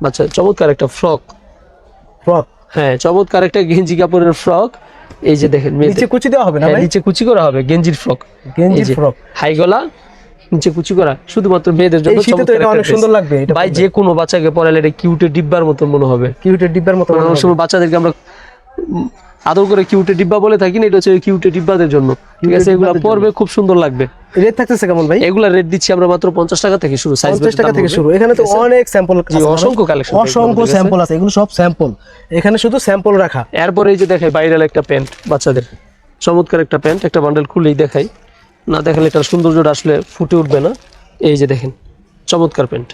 বাচ্চা চমৎকার একটা ফ্রক ফ্রক হ্যাঁ চমৎকার একটা গেঞ্জি কাপড়ের ফ্রক এই যে দেখেন নিচে কুচি দেওয়া হবে না হ্যাঁ, নিচে কুচি করা হবে গেঞ্জির ফ্রক গেঞ্জির ফ্রক হাই গলা নিচে কুচি করা শুধুমাত্র মেয়েদের জন্য অনেক সুন্দর লাগবে ভাই যে কোনো বাচ্চাকে পরালে এটা কিউটে ডিব্বার মতো মনে হবে। কিউটের ডিব্বার মতো মনে অনেক সময় বাচ্চাদেরকে আমরা আদর করে কিউটে ডিব্বা বলে থাকি না এটা হচ্ছে কিউটে ডিব্বাদের জন্য। ঠিক আছে এগুলো পরবে খুব সুন্দর লাগবে। রেট থাকতেছে কেমন ভাই? এগুলা রেট দিচ্ছি আমরা মাত্র পঞ্চাশ টাকা থেকে শুরু সাইজ পঞ্চাশ টাকা থেকে শুরু। এখানে তো অনেক স্যাম্পল অসংখ্য থাকবে অসংখ্য স্যাম্পল আছে এগুলো সব স্যাম্পল এখানে শুধু স্যাম্পল রাখা। এরপরে এই যে দেখাই ভাইরাল একটা প্যান্ট বাচ্চাদের। চমৎকার একটা প্যান্ট একটা বান্ডেল খুলেই দেখাই। না দেখালে এটার সৌন্দর্যটা আসলে ফুটে উঠবে না। এই যে দেখেন চমৎকার প্যান্ট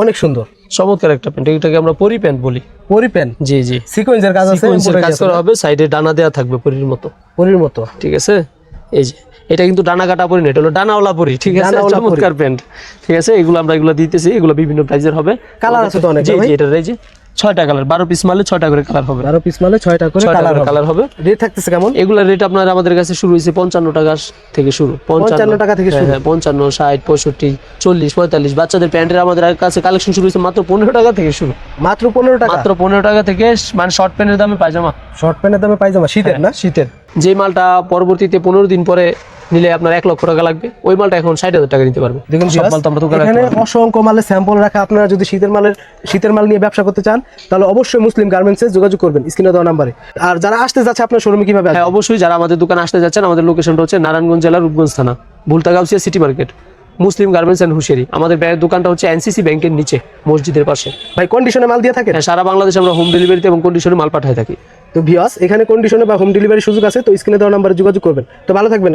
অনেক সুন্দর। চমৎকার একটা প্যান্ট এটাকে আমরা পরি প্যান্ট বলি। পরি প্যান্ট জি জি। সিকোয়েন্সের কাজ আছে সিকোয়েন্সের কাজ করা হবে সাইডে ডানা দেয়া থাকবে পরির মতো। পরির মতো। ঠিক আছে? এই যে এটা কিন্তু ডানা কাটা পরি না এটা হলো ডানাওয়ালা পরি ঠিক আছে? চমৎকার প্যান্ট ঠিক আছে? এগুলো আমরা এগুলো দিতেছি এগুলো বিভিন্ন প্রাইজের হবে। কালার আছে তো অনেক, জি জি এটা এই যে ছয়টা কালার বারো পিস মালে ছয়টা করে কালার হবে। বারো পিস মালে ছয়টা করে কালার হবে। রেট থাকতেছে কেমন? রেট আপনার আমাদের কাছে শুরু হয়েছে পঞ্চান্ন টাকা থেকে শুরু। 55 টাকা থেকে শুরু। হ্যাঁ, পঞ্চান্ন ষাট পঁয়ষট্টি চল্লিশ পঁয়তাল্লিশ। বাচ্চাদের প্যান্টের আমাদের কাছে কালেকশন শুরু হয়েছে মাত্র পনেরো টাকা থেকে শুরু। মাত্র পনেরো টাকা? মাত্র পনেরো টাকা থেকে মানে শর্ট প্যান্টের দামে পায়জামা। শর্ট প্যান্টের দামে পাইজামা শীতের না? শীতের। যে মালটা পরবর্তীতে পনেরো দিন পরে নিলে আপনার এক লক্ষ টাকা লাগবে। ওই মালটা এখন ষাট হাজার টাকা নিতে পারবে। দেখুন সব মাল তো আমরা দোকানে এখানে অসংখ্য মালের স্যাম্পল রাখা। আপনারা যদি শীতের মালের শীতের মাল নিয়ে ব্যবসা করতে চান তাহলে অবশ্যই মুসলিম গার্মেন্টসে যোগাযোগ করবেন স্ক্রিনে দেওয়া নাম্বারে। আর যারা আসতে যাচ্ছে আপনার শোরুমে কীভাবে? হ্যাঁ অবশ্যই যারা আমাদের দোকানে আসতে যাচ্ছেন আমাদের লোকেশনটা হচ্ছে নারায়ণগঞ্জ জেলার রূপগঞ্জ থানা Bhulta Gausia city market Muslim garments and হুশিয়ারি আমাদের ব্যাগের দোকানটা হচ্ছে এনসিসি ব্যাংকের নিচে মসজিদের পাশে। ভাই কন্ডিশনে মাল দিয়ে থাকে হ্যাঁ সারা বাংলাদেশে আমরা হোম ডেলিভারিতে এবং কন্ডিশনে মাল পাঠাই থাকি। তো ভিওয়াস এখানে কন্ডিশনে বা হোম ডেলিভারি সুযোগ আছে তো স্ক্রিনে দেওয়া নাম্বারে যোগাযোগ করবেন। তো ভালো থাকবেন।